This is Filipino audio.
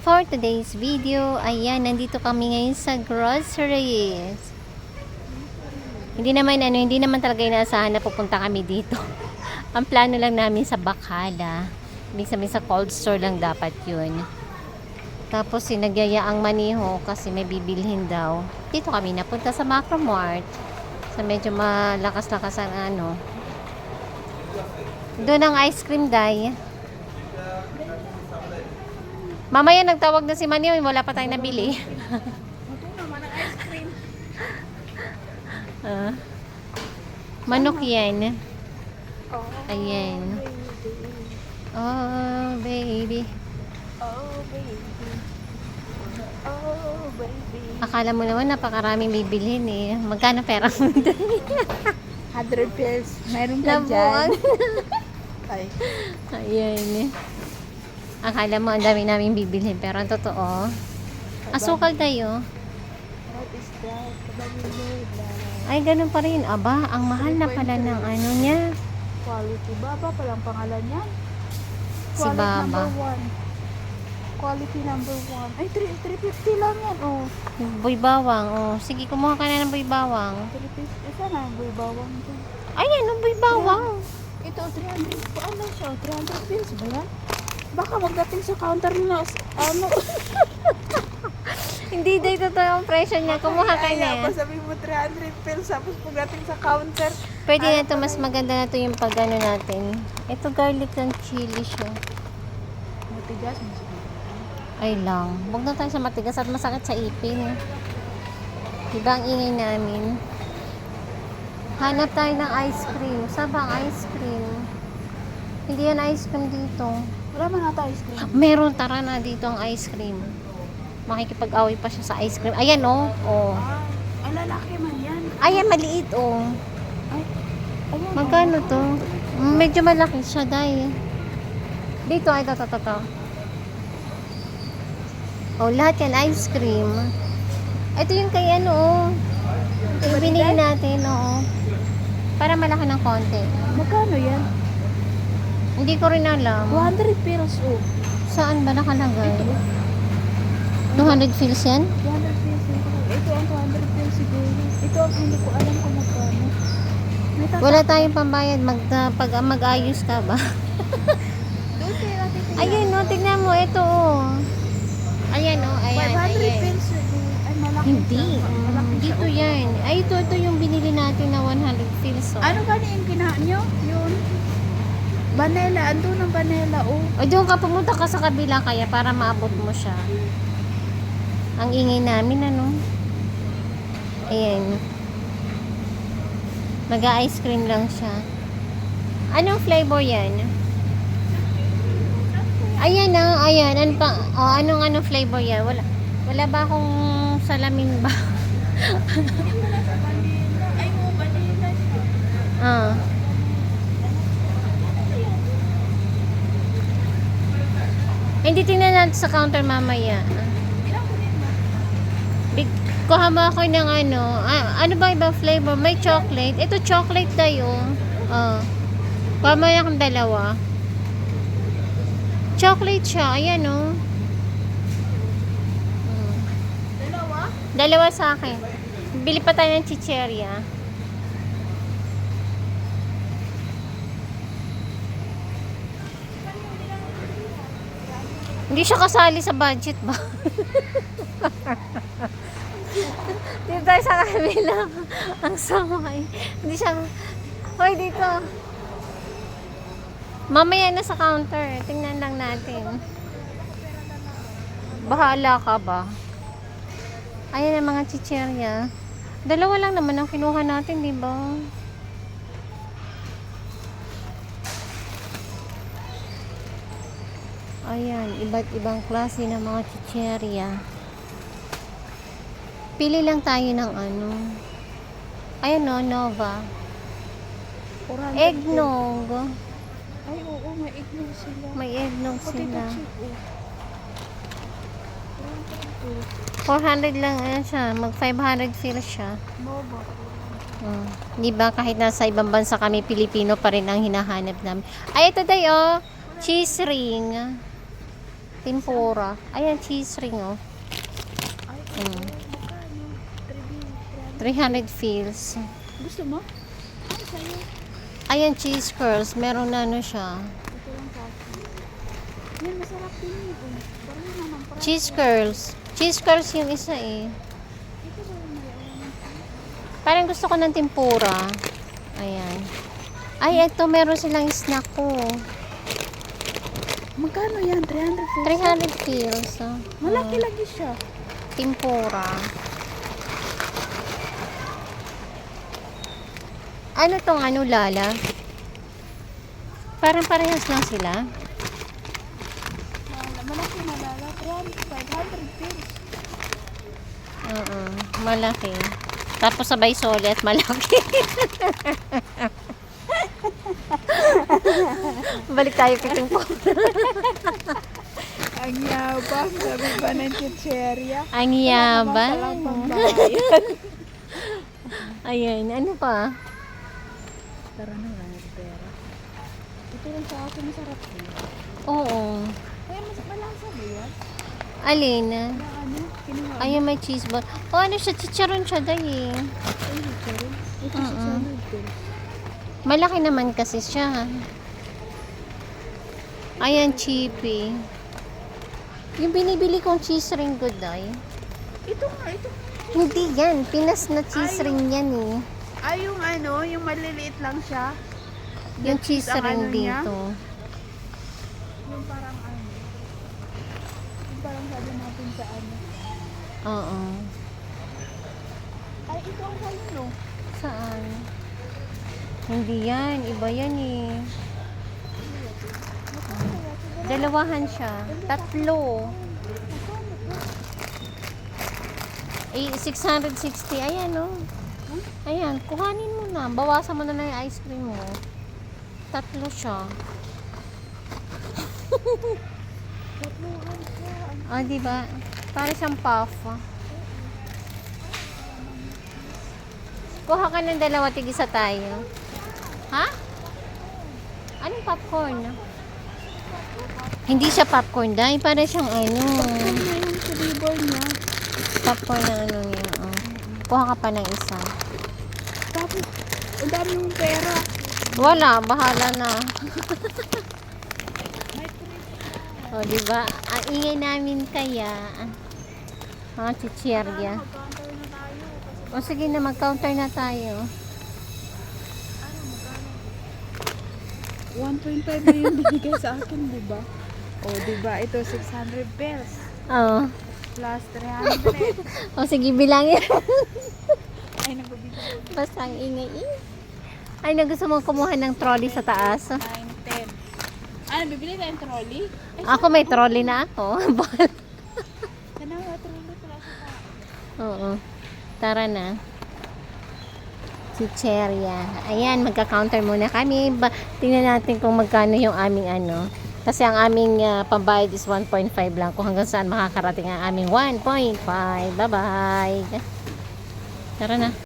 For today's video, ayan, nandito kami ngayon sa groceries. Hindi naman ano, hindi naman talaga inaasahan na pupunta kami dito. Ang plano lang namin sa Bacala. Ibig sabihin sa cold store lang dapat yun. Tapos sinagyaya ang maniho kasi may bibilhin daw. Dito kami napunta sa Macromart. Sa medyo malakas-lakas ang ano. Doon ang ice cream day. Mamaya nagtawag na si Manny, wala pa tayong nabili. Ah. manok yan. Ayan. Oh, baby. Oh, baby. Oh, baby. Akala mo naman napakaraming bibilhin eh. Magkano pera mo doon? 100 pesos. Meron ka dyan. Ay. Ayan eh. Akala mo ang dami namin bibilhin. Pero ang totoo, asukal tayo. Ay, ganun pa rin. Aba, ang mahal na pala ng ano niya. Quality Baba palang pangalan niya. Si Baba. number one. Quality number one. Ay, 3, 350 lang yan. Oh, Boy bawang. Oh, sige, kumuha ka na ng boy bawang. 350. Eh, ang buhay bawang dyan. Ayan, oh, boy bawang. Ito, 300. Paano siya? 300 pesos ba yan? Baka magdating sa counter na, ano, Hindi day totoo yung presyo niya. Kumuha ka Kaya na. pa sabi mo 300 pesos tapos pagdating sa counter. Pwede na ito. Mas maganda na ito yung pagano natin. Ito garlic and chili siya. Matigas. Ay lang. Huwag na tayo sa matigas at masakit sa ipin. Diba ang ingay namin? Hanap tayo ng ice cream. Saan ba ang ice cream? Hindi yan ice cream dito. Wala man ata ice cream. Meron tara na dito ang ice cream. Makikipag-away pa siya sa ice cream. Ayan oh. Oh. Ah, ay lalaki man yan. Ayan maliit oh. Ay, ayan. Magkano to? Medyo malaki siya dahil. Dito ay ito, ito. Oh, lahat yan ice cream. Ito yung kay ano oh. Binili natin, oo. Para malaki ng konti. Magkano yan? Hindi ko rin alam. 200 pesos oh. Saan ba nakalagay? Ito, 200 fils yan? 200 pesos. Ito ang 200 pesos siguro. Ito ang hindi ko alam kung magkano. Wala tayong pambayad. Mag, uh, pag uh, mag-ayos ka ba? Ayun, no, tignan mo. Ito, oh. Ayan, oh. Ayan, 500 ayan. pesos. eh. Ay, malaki Hindi. siya. dito yan. Ay, ito, ito yung binili natin na 100 fils. Oh. Ano ba yung kinahan nyo? Yun. Vanilla. Ando ng vanilla oh. O, doon ka pumunta ka sa kabila kaya para maabot mo siya. Ang ingay namin, ano? Ayan. Mag-ice cream lang siya. Anong flavor yan? Ayan na, ayan. Ano pa, oh, anong anong flavor yan? Wala, wala ba akong salamin ba? Ay, oh, vanilla siya. ah. Hindi tingnan natin sa counter mamaya. Big, kuha mo ako ng ano, ah, ano ba ibang flavor? May chocolate. Ito chocolate tayo. Oh. Kuha mo yung dalawa. Chocolate siya. Ayan oh. Mm. Dalawa? Dalawa sa akin. Bili pa tayo ng chicheria. Hindi siya kasali sa budget ba? dito tayo sa kabila. Ang samay. Hindi siya... Hoy, dito. Mamaya na sa counter. Tingnan lang natin. Bahala ka ba? Ayan ang mga chicherya. Dalawa lang naman ang kinuha natin, di ba? Ayan, iba't ibang klase ng mga chicherya. Pili lang tayo ng ano. Ayan no, Nova. 400 Eggnog. Ay, oo, may eggnog sila. May eggnog sila. chip, oh. 400 lang yan siya. Mag 500 feel siya. Boba. Mm. Di ba kahit nasa ibang bansa kami, Pilipino pa rin ang hinahanap namin. Ay, ito tayo. Cheese ring. Tempura. Ayan, cheese ring, oh. Mm. magkano? 3 300 feels. Gusto mo? Ayan, cheese curls. Meron na ano siya. Cheese curls. Cheese curls yung isa eh. Parang gusto ko ng tempura. Ayan. Ay, ito meron silang snack ko. Magkano yan? 300 pesos? 300 feels. oh. Malaki lagi siya. Tempura. Ano tong ano, Lala? Parang parehas lang sila. Malaki na lala. 300, 500 pesos. Oo, malaki. Tapos sabay solid malaki. Balik tayo kay tempura. Ang yabang, sabi ba ng chicheria? Ang yabang. Ayan, ano pa? Tara na nga, pera. Ito lang sa akin, masarap din. Oo. Kaya mas malasa ba yan? Alin? Ano, kinuha. Ayun, may cheese ball. O, ano siya? Chicharon siya, dahil. Ay, rin. Ito. 600 pesos. Malaki naman kasi siya. Ayan, cheapy. Yung binibili kong cheese ring good ay. Ito nga, ito. Hindi yan. Pinas na cheese Ay, ring yan eh. Ay, yung ano, yung maliliit lang siya. Yung cheese ang ring ano niya? dito. Yung parang ano. Yung parang sabi natin sa ano. Oo. Ay, ito ang sa'yo, no? Saan? Hindi yan. Iba yan eh. Dalawahan siya. Tatlo. Eh, 660. Ayan, oh. Ayan, kuhanin mo na. Bawasan mo na lang yung ice cream mo. Tatlo siya. Ah, di ba? Para siyang puff. Kuha ka ng dalawa, tigisa tayo. Ha? Anong popcorn? Hindi siya popcorn, dahil para siyang ano. Ano flavor niya? Popcorn na ano niya. Oh. Kuha ka pa ng isa. Tapos, ang dami yung pera. Wala, bahala na. o, di ba? Ang ingay namin kaya. Ha, chichirya. O sige na, mag-counter na tayo. 1.5 na yung binigay sa akin, di ba? O, di ba? Ito 600 pesos. Oo. Plus 300. O sige, bilangin. Ay, nagbibigay. Basta ang ingay. Ay, na gusto mo kumuha ng trolley sa taas. 9, 10. Ano, bibili tayong trolley? Ay, Ako may trolley na ako. sana nga trolley pala sa taas. Oo. Tara na. Chicheria. Ayan, magka-counter muna kami. Ba, tingnan natin kung magkano yung aming ano. Kasi ang aming ah, pambayad is 1.5 lang. Kung hanggang saan makakarating ang aming 1.5. Bye-bye. Tara na.